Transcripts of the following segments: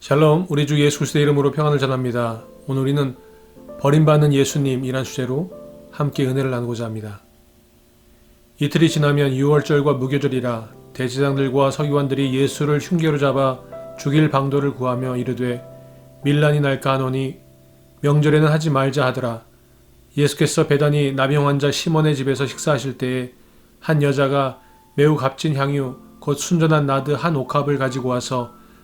샬롬, 우리 주 예수 그리스도의 이름으로 평안을 전합니다. 오늘 우리는 버림받는 예수님이란 주제로 함께 은혜를 나누고자 합니다. 이틀이 지나면 유월절과 무교절이라 대제장들과 서기관들이 예수를 흉계로 잡아 죽일 방도를 구하며 이르되 밀란이 날까 하노니 명절에는 하지 말자 하더라. 예수께서 배단이 나병 환자 시몬의 집에서 식사하실 때에 한 여자가 매우 값진 향유 곧 순전한 나드 한 옥합을 가지고 와서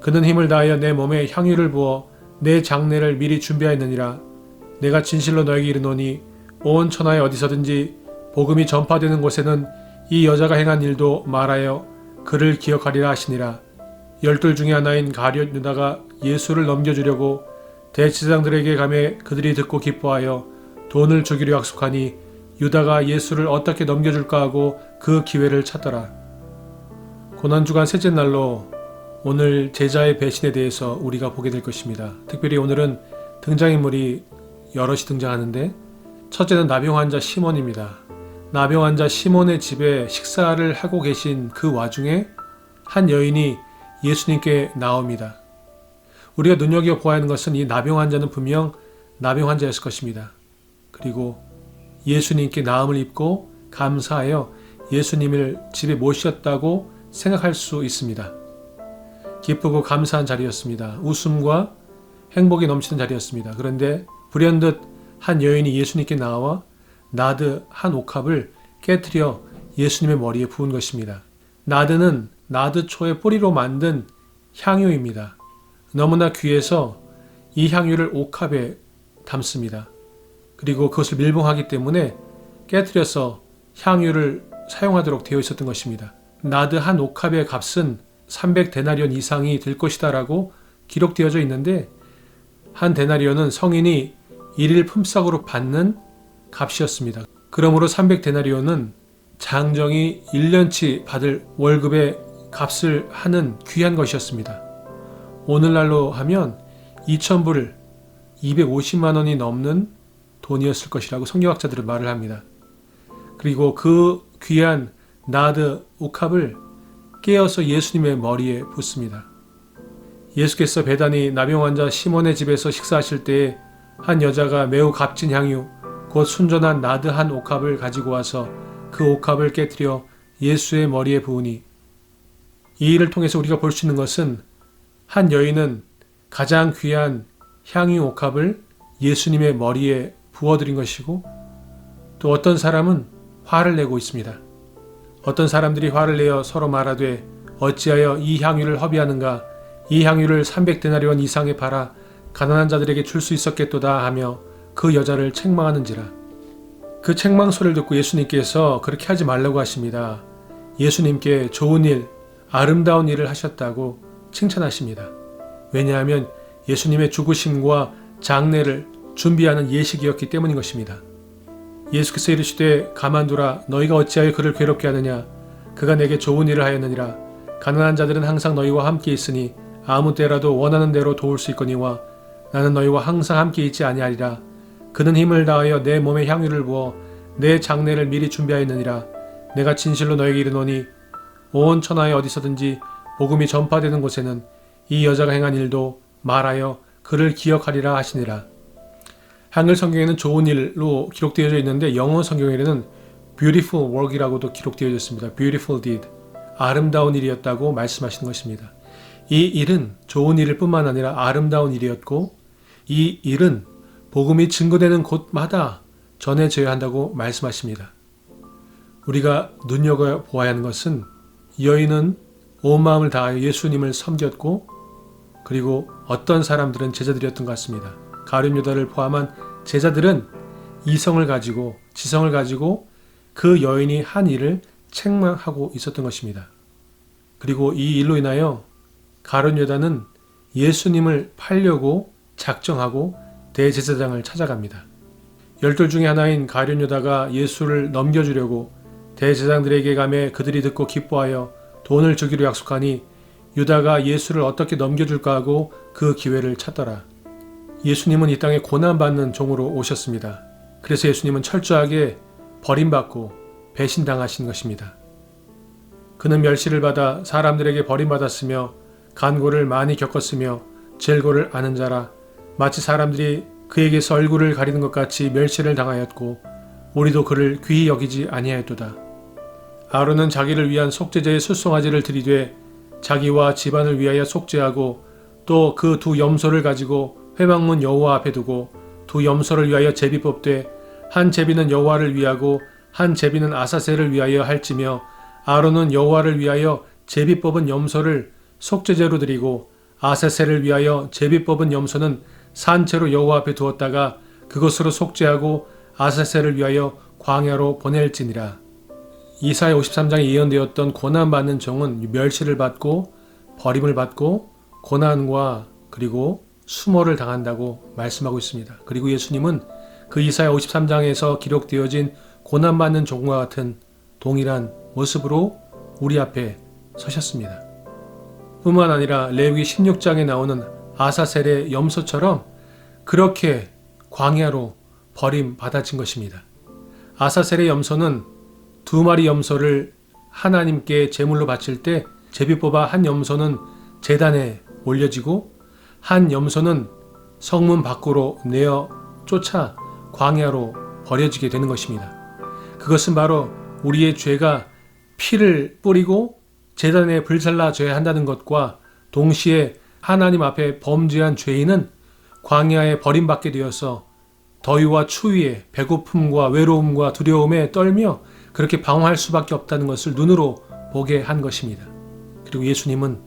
그는 힘을 다하여 내 몸에 향유를 부어 내 장례를 미리 준비하였느니라 내가 진실로 너에게 이르노니 온 천하에 어디서든지 복음이 전파되는 곳에는 이 여자가 행한 일도 말하여 그를 기억하리라 하시니라 열둘 중에 하나인 가룟 유다가 예수를 넘겨주려고 대치장들에게 가매 그들이 듣고 기뻐하여 돈을 주기로 약속하니 유다가 예수를 어떻게 넘겨줄까 하고 그 기회를 찾더라. 고난주간 셋째 날로 오늘 제자의 배신에 대해서 우리가 보게 될 것입니다. 특별히 오늘은 등장인물이 여럿이 등장하는데 첫째는 나병 환자 시몬입니다. 나병 환자 시몬의 집에 식사를 하고 계신 그 와중에 한 여인이 예수님께 나옵니다. 우리가 눈여겨 보아야 하는 것은 이 나병 환자는 분명 나병 환자였을 것입니다. 그리고 예수님께 나음을 입고 감사하여 예수님을 집에 모셨다고 생각할 수 있습니다. 기쁘고 감사한 자리였습니다. 웃음과 행복이 넘치는 자리였습니다. 그런데 불현듯 한 여인이 예수님께 나와 나드 한 옥합을 깨뜨려 예수님의 머리에 부은 것입니다. 나드는 나드초의 뿌리로 만든 향유입니다. 너무나 귀해서 이 향유를 옥합에 담습니다. 그리고 그것을 밀봉하기 때문에 깨뜨려서 향유를 사용하도록 되어 있었던 것입니다. 나드 한 옥합의 값은 300데나리온 이상이 될 것이다라고 기록되어져 있는데 한 데나리온은 성인이 일일 품삯으로 받는 값이었습니다. 그러므로 300데나리온은 장정이 1년치 받을 월급의 값을 하는 귀한 것이었습니다. 오늘날로 하면 2,000불, 250만 원이 넘는 돈이었을 것이라고 성경학자들은 말을 합니다. 그리고 그 귀한 나드 옥합을 깨어서 예수님의 머리에 붓습니다. 예수께서 배단이 나병 환자 시몬의 집에서 식사하실 때에 한 여자가 매우 값진 향유 곧 순전한 나드 한 옥합을 가지고 와서 그 옥합을 깨뜨려 예수의 머리에 부으니 이 일을 통해서 우리가 볼 수 있는 것은 한 여인은 가장 귀한 향유 옥합을 예수님의 머리에 부어드린 것이고 또 어떤 사람은 화를 내고 있습니다. 어떤 사람들이 화를 내어 서로 말하되 어찌하여 이 향유를 허비하는가 이 향유를 300데나리온 이상에 팔아 가난한 자들에게 줄 수 있었겠도다 하며 그 여자를 책망하는지라 그 책망 소리를 듣고 예수님께서 그렇게 하지 말라고 하십니다. 예수님께 좋은 일, 아름다운 일을 하셨다고 칭찬하십니다. 왜냐하면 예수님의 죽으심과 장례를 준비하는 예식이었기 때문인 것입니다. 예수께서 이르시되 가만두라 너희가 어찌하여 그를 괴롭게 하느냐? 그가 내게 좋은 일을 하였느니라. 가난한 자들은 항상 너희와 함께 있으니 아무 때라도 원하는 대로 도울 수 있거니와 나는 너희와 항상 함께 있지 아니하리라. 그는 힘을 다하여 내 몸에 향유를 부어 내 장례를 미리 준비하였느니라. 내가 진실로 너에게 이르노니 온 천하에 어디서든지 복음이 전파되는 곳에는 이 여자가 행한 일도 말하여 그를 기억하리라 하시니라 한글 성경에는 좋은 일로 기록되어져 있는데 영어 성경에는 beautiful work이라고도 기록되어져 있습니다. beautiful deed. 아름다운 일이었다고 말씀하시는 것입니다. 이 일은 좋은 일일 뿐만 아니라 아름다운 일이었고 이 일은 복음이 증거되는 곳마다 전해져야 한다고 말씀하십니다. 우리가 눈여겨보아야 하는 것은 여인은 온 마음을 다하여 예수님을 섬겼고 그리고 어떤 사람들은 제자들이었던 것 같습니다. 가룟 유다를 포함한 제자들은 이성을 가지고 지성을 가지고 그 여인이 한 일을 책망하고 있었던 것입니다. 그리고 이 일로 인하여 가룟 유다는 예수님을 팔려고 작정하고 대제사장을 찾아갑니다. 열둘 중에 하나인 가룟 유다가 예수를 넘겨주려고 대제사장들에게 가매 그들이 듣고 기뻐하여 돈을 주기로 약속하니 유다가 예수를 어떻게 넘겨줄까 하고 그 기회를 찾더라. 예수님은 이 땅에 고난받는 종으로 오셨습니다. 그래서 예수님은 철저하게 버림받고 배신당하신 것입니다. 그는 멸시를 받아 사람들에게 버림받았으며 간고를 많이 겪었으며 질고를 아는 자라 마치 사람들이 그에게서 얼굴을 가리는 것 같이 멸시를 당하였고 우리도 그를 귀히 여기지 아니하였도다. 아론은 자기를 위한 속죄제의 술송아지를 드리되 자기와 집안을 위하여 속죄하고 또 그 두 염소를 가지고 회막문 여호와 앞에 두고 두 염소를 위하여 제비 뽑되 한 제비는 여호와를 위하고 한 제비는 아사셀을 위하여 할지며 아론은 여호와를 위하여 제비 뽑은 염소를 속죄제로 드리고 아사셀을 위하여 제비 뽑은 염소는 산채로 여호와 앞에 두었다가 그것으로 속죄하고 아사셀을 위하여 광야로 보낼지니라. 이사야 53장에 예언되었던 고난받는 종은 멸시를 받고 버림을 받고 고난과 그리고 수모를 당한다고 말씀하고 있습니다. 그리고 예수님은 그 이사야 53장에서 기록되어진 고난받는 종과 같은 동일한 모습으로 우리 앞에 서셨습니다. 뿐만 아니라 레위기 16장에 나오는 아사셀의 염소처럼 그렇게 광야로 버림 받아진 것입니다. 아사셀의 염소는 두 마리 염소를 하나님께 제물로 바칠 때 제비 뽑아 한 염소는 재단에 올려지고 한 염소는 성문 밖으로 내어 쫓아 광야로 버려지게 되는 것입니다. 그것은 바로 우리의 죄가 피를 뿌리고 재단에 불살라 져야 한다는 것과 동시에 하나님 앞에 범죄한 죄인은 광야에 버림받게 되어서 더위와 추위에 배고픔과 외로움과 두려움에 떨며 그렇게 방황할 수밖에 없다는 것을 눈으로 보게 한 것입니다. 그리고 예수님은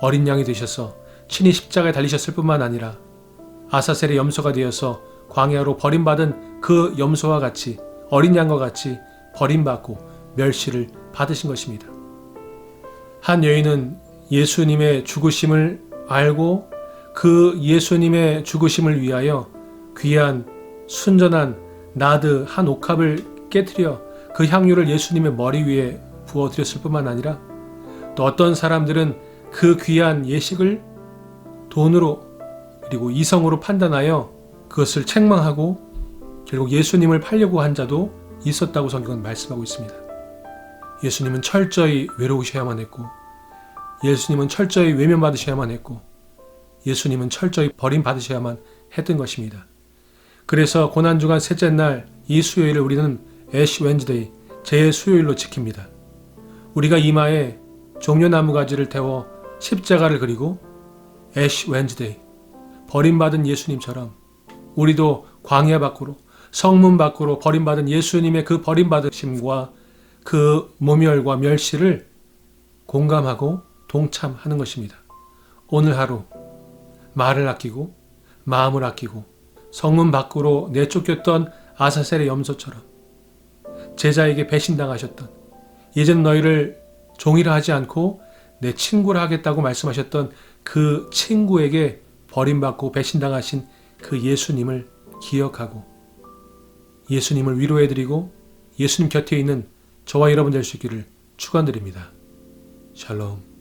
어린 양이 되셔서 친히 십자가에 달리셨을 뿐만 아니라 아사셀의 염소가 되어서 광야로 버림받은 그 염소와 같이 어린 양과 같이 버림받고 멸시를 받으신 것입니다. 한 여인은 예수님의 죽으심을 알고 그 예수님의 죽으심을 위하여 귀한 순전한 나드 한 옥합을 깨뜨려 그 향유를 예수님의 머리 위에 부어 드렸을 뿐만 아니라 또 어떤 사람들은 그 귀한 예식을 돈으로 그리고 이성으로 판단하여 그것을 책망하고 결국 예수님을 팔려고 한 자도 있었다고 성경은 말씀하고 있습니다. 예수님은 철저히 외로우셔야만 했고 예수님은 철저히 외면받으셔야만 했고 예수님은 철저히 버림받으셔야만 했던 것입니다. 그래서 고난주간 셋째 날 이 수요일을 우리는 애쉬 웬즈데이 제 수요일로 지킵니다. 우리가 이마에 종려나무 가지를 태워 십자가를 그리고 애쉬 웬즈데이 버림받은 예수님처럼 우리도 광야 밖으로 성문 밖으로 버림받은 예수님의 그 버림받으심과 그 모멸과 멸시를 공감하고 동참하는 것입니다. 오늘 하루 말을 아끼고 마음을 아끼고 성문 밖으로 내쫓겼던 아사셀의 염소처럼 제자에게 배신당하셨던 예전 너희를 종이라 하지 않고 내 친구라 하겠다고 말씀하셨던 그 친구에게 버림받고 배신당하신 그 예수님을 기억하고 예수님을 위로해드리고 예수님 곁에 있는 저와 여러분 될 수 있기를 축원드립니다. 샬롬.